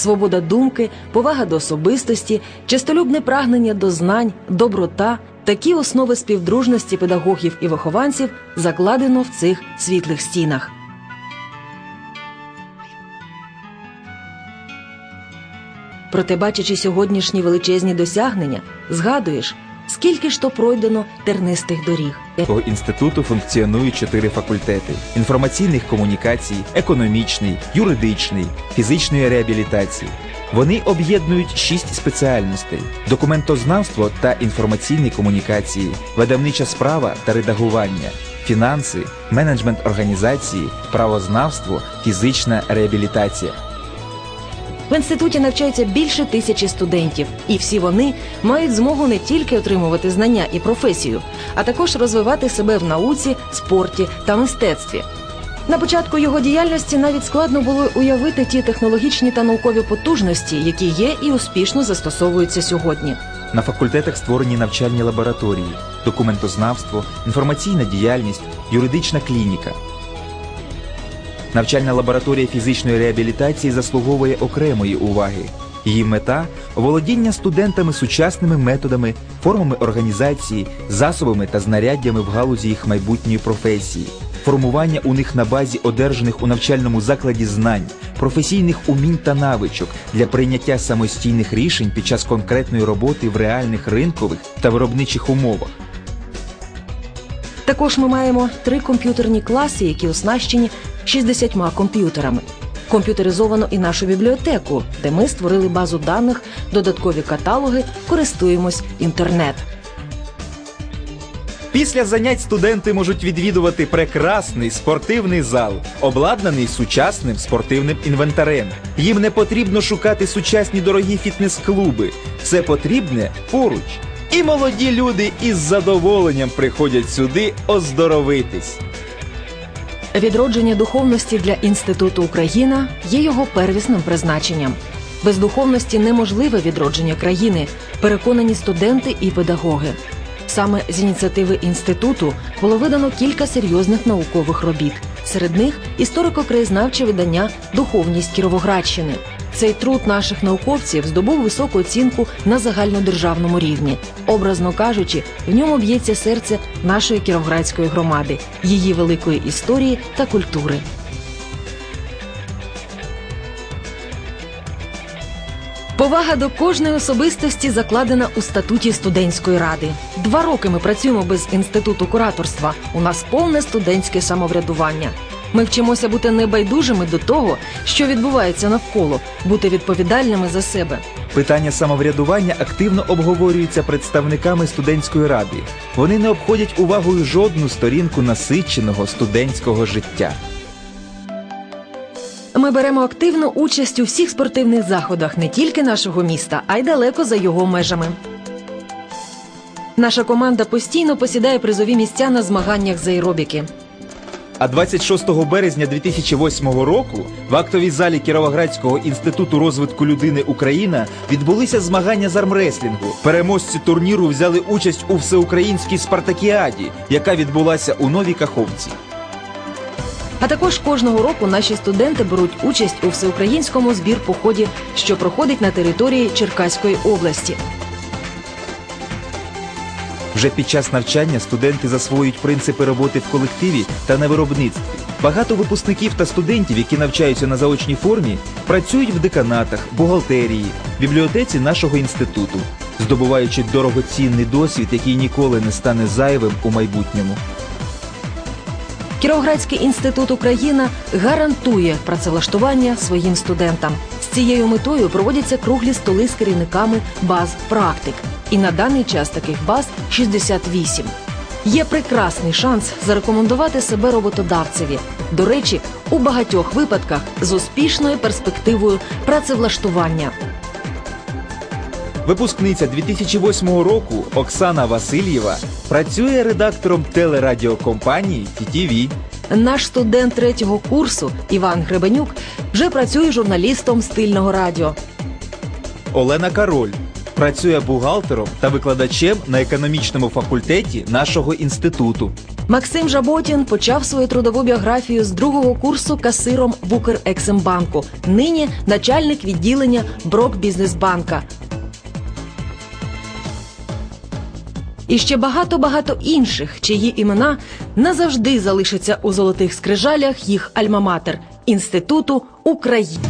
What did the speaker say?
свобода думки, повага до особистості, чистолюбне прагнення до знань, доброта такі основи співдружності педагогів і вихованців закладено в цих світлих стінах. Проте, бачачи сьогоднішні величезні досягнення, згадуєш, скільки ж то пройдено тернистих доріг. Цього інституту функціонують чотири факультети: інформаційних комунікацій, економічний, юридичний, фізичної реабілітації. Вони об'єднують шість спеціальностей: документознавство та інформаційні комунікації, видавнича справа та редагування, фінанси, менеджмент організації, правознавство, фізична реабілітація. В інституті навчаються більше тисячі студентів, і всі вони мають змогу не тільки отримувати знання і професію, а також розвивати себе в науці, спорті та мистецтві. На початку його діяльності навіть складно було уявити ті технологічні та наукові потужності, які є і успішно застосовуються сьогодні. На факультетах створені навчальні лабораторії, документознавство, інформаційна діяльність, юридична клініка. Навчальна лабораторія фізичної реабілітації заслуговує окремої уваги. Її мета володіння студентами сучасними методами, формами організації, засобами та знаряддями в галузі їх майбутньої професії, формування у них на базі одержаних у навчальному закладі знань, професійних умінь та навичок для прийняття самостійних рішень під час конкретної роботи в реальних ринкових та виробничих умовах. Також ми маємо три комп'ютерні класи, які оснащені 60 комп'ютерами. Комп'ютеризовано і нашу бібліотеку, де ми створили базу даних, додаткові каталоги, користуємось інтернет. Після занять студенти можуть відвідувати прекрасний спортивний зал, обладнаний сучасним спортивним інвентарем. Їм не потрібно шукати сучасні дорогі фітнес-клуби. Все потрібне поруч. І молоді люди із задоволенням приходять сюди оздоровитись. Відродження духовності для інституту Україна є його первісним призначенням. Без духовності неможливе відродження країни, переконані студенти і педагоги. Саме з ініціативи інституту було видано кілька серйозних наукових робіт. Серед них історико-краєзнавче видання Духовність Кіровоградщини. Цей труд наших науковців здобув високу оцінку на загальнодержавному рівні. Образно кажучи, в ньому б'ється серце нашої кіровоградської громади, її великої історії та культури. Повага до кожної особистості закладена у статуті студентської ради. Два роки ми працюємо без інституту кураторства. У нас повне студентське самоврядування. Ми вчимося бути небайдужими до того, що відбувається навколо, бути відповідальними за себе. Питання самоврядування активно обговорюється представниками студентської ради. Вони не обходять увагою жодну сторінку насиченого студентського життя. Ми беремо активну участь у всіх спортивних заходах не тільки нашого міста, а й далеко за його межами. Наша команда постійно посідає призові місця на змаганнях з аеробіки. А 26 березня 2008 року в актовій залі Кіровоградського інституту розвитку людини Україна відбулися змагання з армреслінгу. Переможці турніру взяли участь у всеукраїнській спартакіаді, яка відбулася у Новій Каховці. А також кожного року наші студенти беруть участь у всеукраїнському збір поході, що проходить на території Черкаської області. Вже під час навчання студенти засвоюють принципи роботи в колективі та на виробництві. Багато випускників та студентів, які навчаються на заочній формі, працюють в деканатах, бухгалтерії, бібліотеці нашого інституту, здобуваючи дорогоцінний досвід, який ніколи не стане зайвим у майбутньому. Кіровоградський інститут Україна гарантує працевлаштування своїм студентам. Цією метою проводяться круглі столи з керівниками баз практик. І на даний час таких баз 68. Є прекрасний шанс зарекомендувати себе роботодавцеві. До речі, у багатьох випадках з успішною перспективою працевлаштування. Випускниця 2008 року Оксана Васильєва працює редактором телерадіокомпанії TTV. Наш студент третього курсу Іван Гребенюк вже працює журналістом стильного радіо. Олена Кароль працює бухгалтером та викладачем на економічному факультеті нашого інституту. Максим Жаботін почав свою трудову біографію з другого курсу касиром в Укрексимбанку. Нині начальник відділення Брокбізнесбанка. І ще багато-багато інших, чиї імена назавжди залишаться у золотих скрижалях їх альма-матер – Інституту України.